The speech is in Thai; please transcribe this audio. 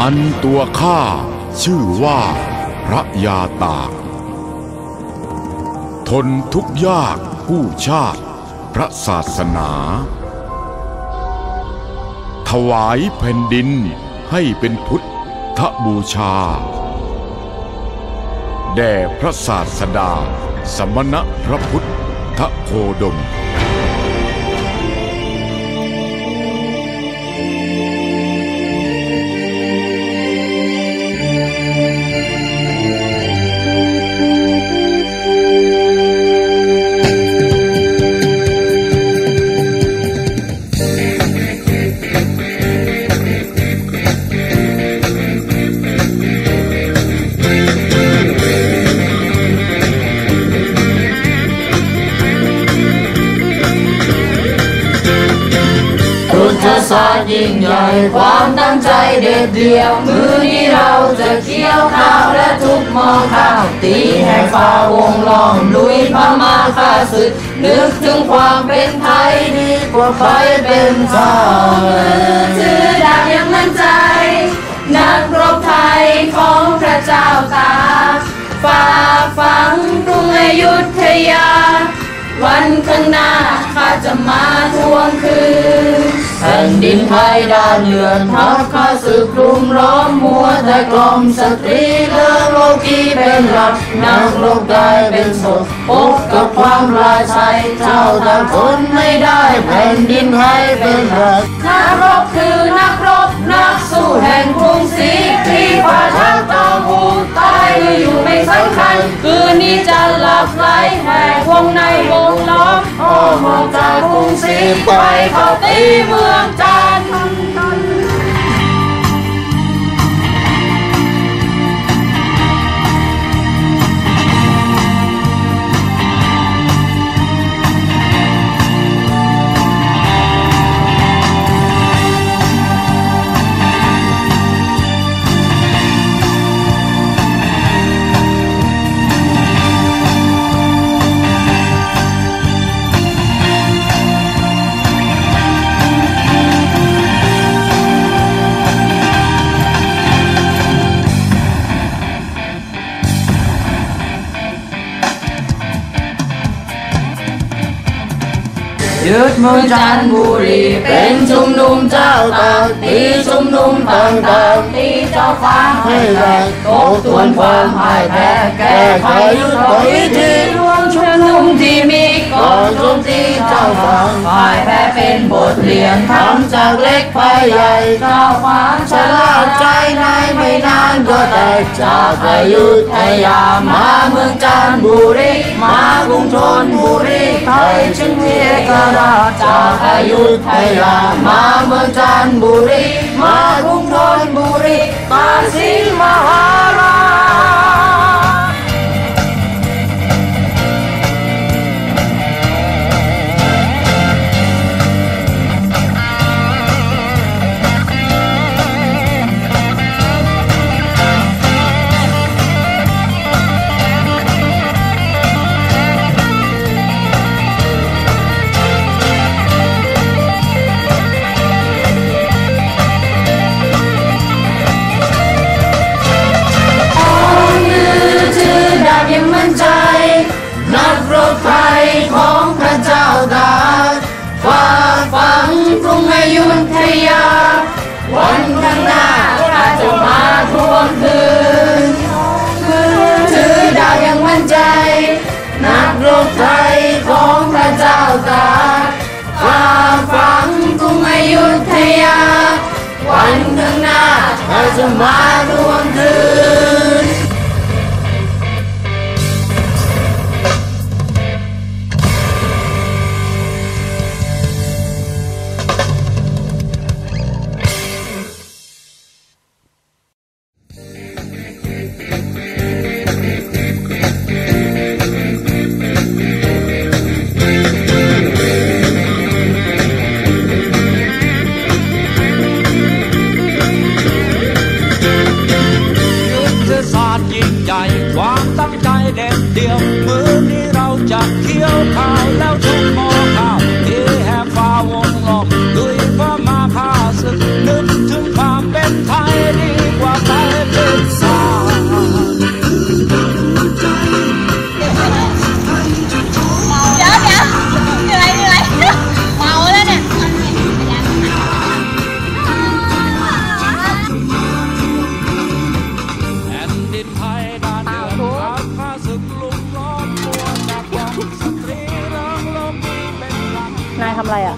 อันตัวข้าชื่อว่าพระยาตากทนทุกยากผู้ชาติพระศาสนา ถวายแผ่นดินให้เป็นพุทธบูชา แด่พระศาสดา สมณะพระพุทธโคดม ยิ่งใหญ่ความตั้งใจเด็ดเดี่ยว มือนี้เราจะเคี่ยวข้าวและทุบม้อข้าวตีให้ฟ้าวงล้อมลุยพม่าข้าศึกนึกถึงความเป็นไทยดีกว่าไปเป็นชามือถือดาบยังมั่นใจ นักรบไทยของพระเจ้าตากฝากฝังกรุงอยุธยา วันข้างหน้าข้าจะมาทวงคืน นดินไทยดานเลือนทัพข้าศึกรุมล้อมมัวแต่กล่อมสตรีเลือกโลกีเป็นหลักนักรบกลายเป็นศพพบกับความราชัยเจ้าต่างทนไม่ได้แผ่นดินไทยเป็นหลักนักรบคือนักรบนักสู้แห่งกรุงศรีที่ฝ่าทักตาหูตายหรืออยู่ไม่สำ มอ้อมออกจาก ยึดเมืองจันทบุรีเป็นชุมนุมเจ้าตากตีชุมนุมต่างๆตีเจ้าฟ้าให้แรงทบทวนความพ่ายแพ้แก้ไขยุทธวิธีรวมชุมนุมที่มีก่อนโจมตีเจ้าฟ้าพ่ายแพ้เป็นบทเรียนทำจากเล็กไปใหญ่เจ้าฟ้าฉลาดใจในไม่นานก็แตกจากอยุธยามาเมืองจันทบุรีมากรุงธนบุรีไทยจึงมีเอกราชจากอยุธยามาเมืองจันทบุรี มากรุงธนบุรีมาสินมหารา ข้ นี้เรา นายทำอะไรอะ